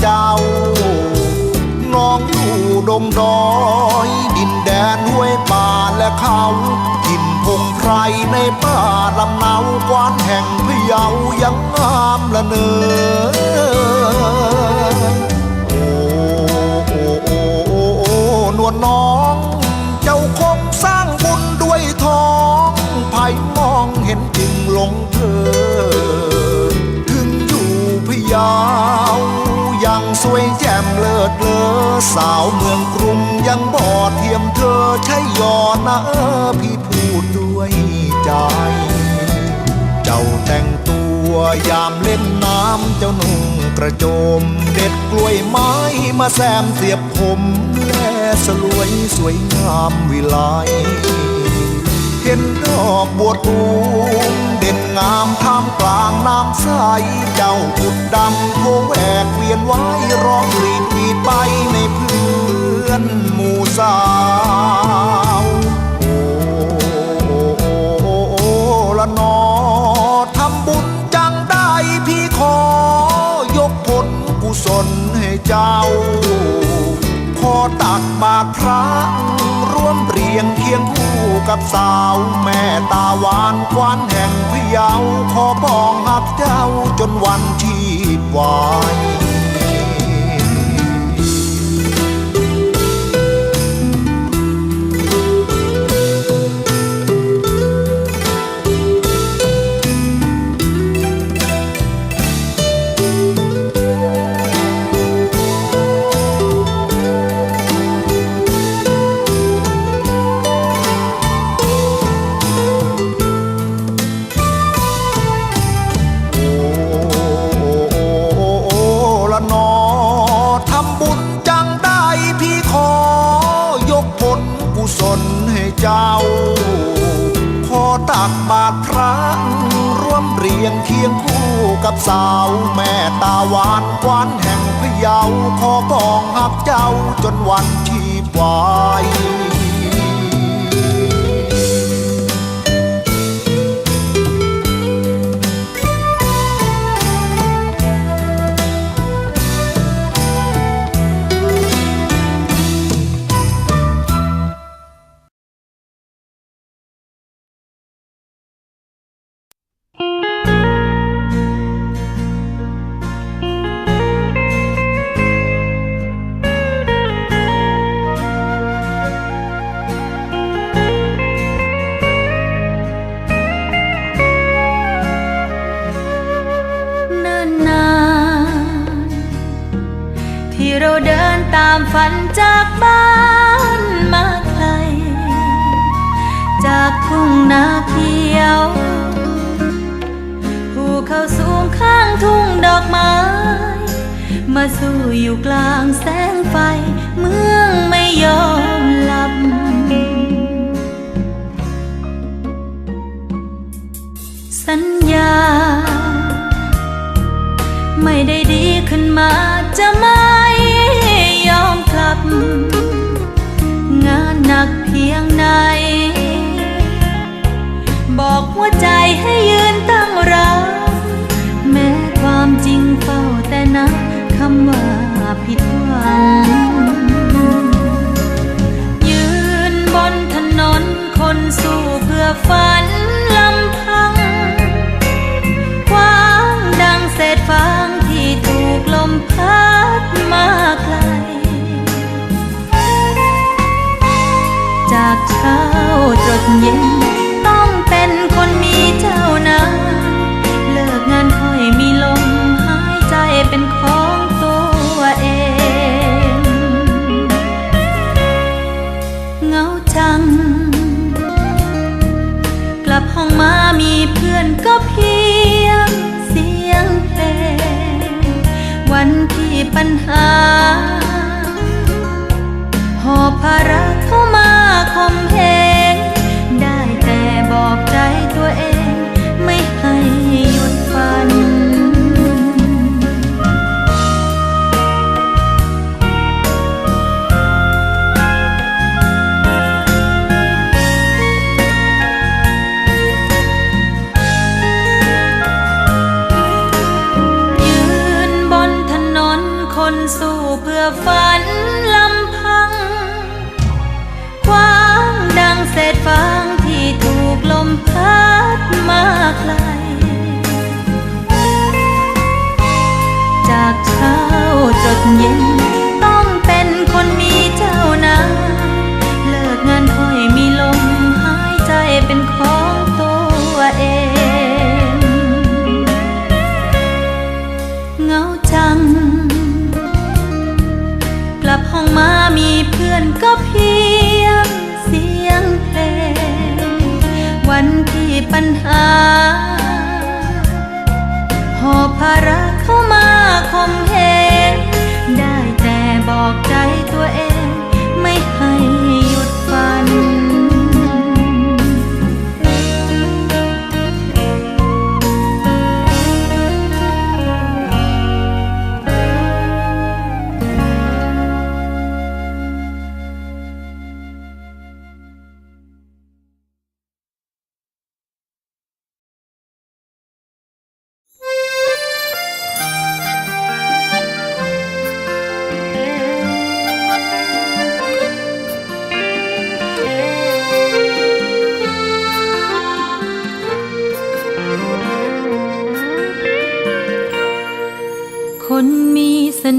เจ้า น้องอยู่ดงดอย ดินแดนห้วยป่าและเขาทินพงไพรในป่าลำเนากวานแห่งพะเยายังงามละเนื้อโอ้นวลน้องเจ้าคงสร้างบุญด้วยทองไผ่มองเห็นจึงหลงเธอถึงอยู่พยา สวยแจ่มเลิศเลอสาวเมืองกรุงยังบ่อเทียมเธอใช่ยอนะเออพี่พูดด้วยใจ เจ้าแต่งตัวยามเล่นน้ำเจ้านุ่งกระโจม เด็ดกล้วยไม้มาแซมเสียบผมแลสลวยสวยงามวิไลเห็นดอกบัวตูม ด่นงามท่ามกลางน้ำใส เจ้าขุดดำโคแหวกเวียนไว้ร้องรีดวีดไปในเพื่อนหมู่สาวโอ้โอ้โอ้โอ้โอ้ละนอทำบุญจังได้พี่ขอยกผลกุศลให้เจ้า ขอตักบาตรพระร่วมเรียงเคียงคู่กับสาวแม่ตาหวานควันแห่งพะเยาขอปองหักเจ้าจนวันที่วาย เคียงคู่กับสาวแม่ตาหวานควันแห่งพะเยาขอกองหักเจ้าจนวันที่วายานจากบ้านมาไกล จากทุ่งนาเขียวภูเขาสูงข้างทุ่งดอกไม้ มาสู่อยู่กลางแสงไฟ เมืองไม่ยอมหลับสัญญา ไม่ได้ดีขึ้นมาจะม่ย ฝันลำพัง ความดังเศษฟางที่ถูกลมพัดมาไกล จากเช้าจดเย็น นลำพัง คว้างดังเศษฟางที่ถูกลมพัดมาไกล จากเช้าจดเย็น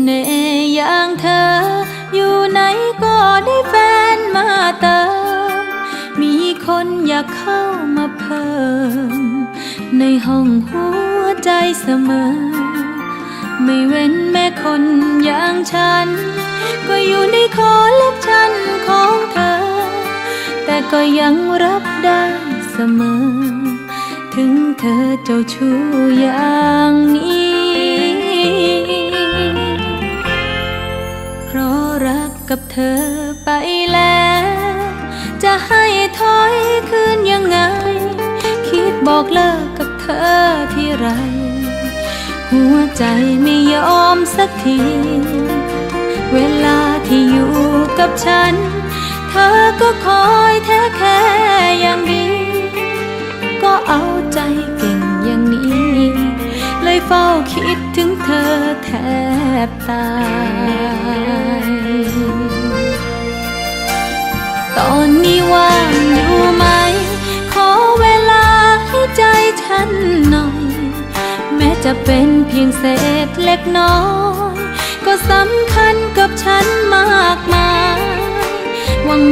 น่ห์อย่างเธอ อยู่ไหนก็ได้แฟนมาเติมมีคนอยากเข้ามาเพิ่ม ในห้องหัวใจเสมอ ไม่เว้นแม่คนอย่างฉัน ก็อยู่ในคอเล็กชันของเธอ แต่ก็ยังรับได้เสมอ ถึงเธอเจ้าชู้อย่างนี้ กับเธอไปแล้ว จะให้ถอยคืนยังไง คิดบอกเลิกกับเธอที่ไร หัวใจไม่ยอมสักที เวลาที่อยู่กับฉัน เธอก็คอยแท้แค่อย่างดี ก็เอาใจเก่งอย่างนี้ เลยเฝ้าคิดถึงเธอแทบตาย ตอนนี้ว่างอยู่ไหม ขอเวลาให้ใจฉันหน่อย แม้จะเป็นเพียงเศษเล็กน้อย ก็สำคัญกับฉันมากมาย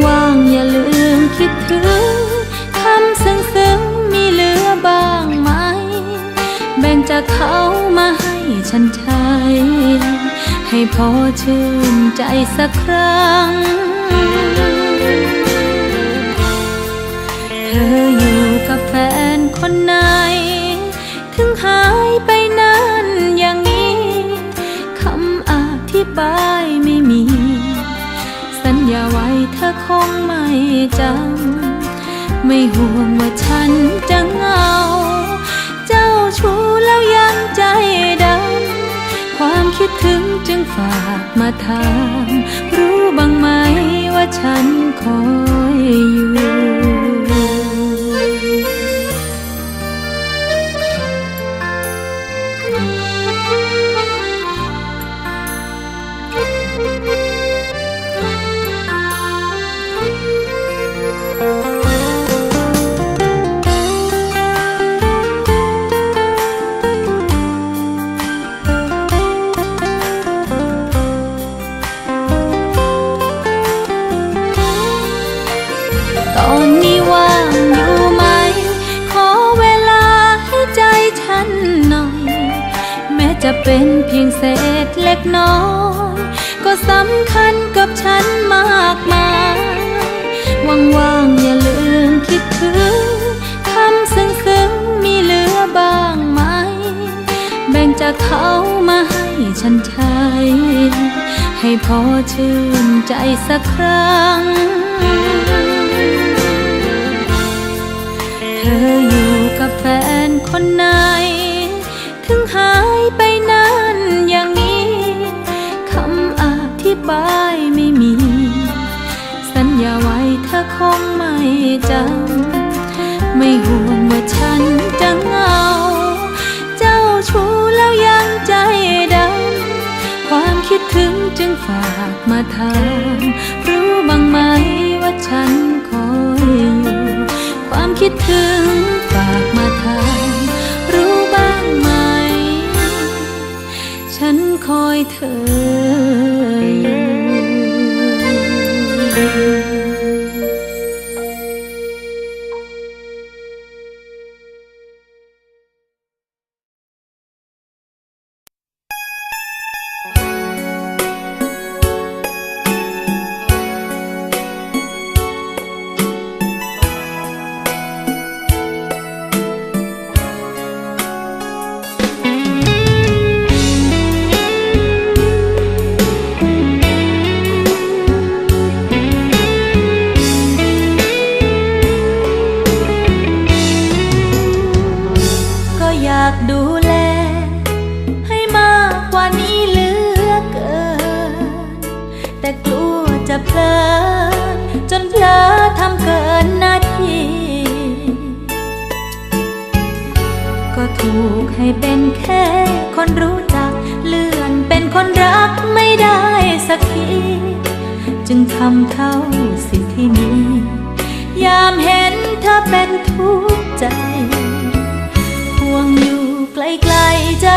ว่างๆอย่าลืมคิดถึงคำซึ้งๆมีเหลือบ้างไหม แบ่งจากเขามาให้ฉันใช้ให้พอชื่นใจสักครั้ง เธอคงไม่จำ ไม่ห่วงว่าฉันจะเหงา เจ้าชู้แล้วยังใจดำ ความคิดถึงจึงฝากมาถาม รู้บ้างไหมว่าฉันคอยอยู่ จะเป็นเพียงเศษเล็กน้อย ก็สำคัญกับฉันมากมายว่างๆอย่าลืมคิดถึงคำซึ้งๆมีเหลือบ้างไหม แบ่งจากเขามาให้ฉันใช้ ให้พอชื่นใจสักครั้ง จำไม่ห่วงว่าฉันจะเหงา เจ้าชู้แล้วยังใจดำ ความคิดถึงจึงฝากมาถามรู้บ้างไหมว่าฉันคอยอยู่ ความคิดถึงฝากมาถามรู้บ้างไหม ฉันคอยเธออยู่ ให้เป็นแค่คนรู้จัก เลื่อนเป็นคนรักไม่ได้สักที จึงทำเท่าสิ่งที่มี ยามเห็นเธอเป็นทุกข์ใจ ห่วงอยู่ไกลๆจะ